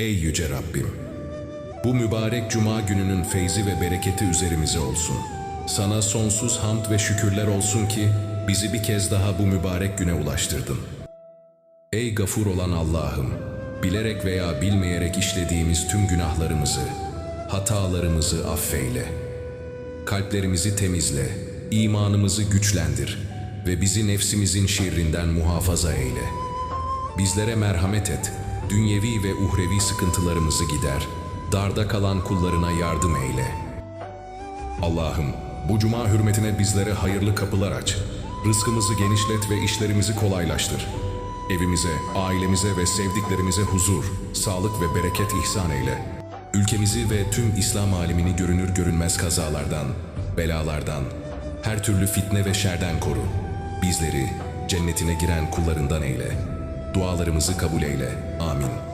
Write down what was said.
Ey yüce Rabbim! Bu mübarek cuma gününün feyzi ve bereketi üzerimize olsun. Sana sonsuz hamd ve şükürler olsun ki bizi bir kez daha bu mübarek güne ulaştırdın. Ey gafur olan Allah'ım! Bilerek veya bilmeyerek işlediğimiz tüm günahlarımızı, hatalarımızı affeyle. Kalplerimizi temizle, imanımızı güçlendir ve bizi nefsimizin şirrinden muhafaza eyle. Bizlere merhamet et, dünyevi ve uhrevi sıkıntılarımızı gider, darda kalan kullarına yardım eyle. Allah'ım, bu cuma hürmetine bizlere hayırlı kapılar aç. Rızkımızı genişlet ve işlerimizi kolaylaştır. Evimize, ailemize ve sevdiklerimize huzur, sağlık ve bereket ihsan eyle. Ülkemizi ve tüm İslam alemini görünür görünmez kazalardan, belalardan, her türlü fitne ve şerden koru. Bizleri cennetine giren kullarından eyle. Dualarımızı kabul eyle. Amin.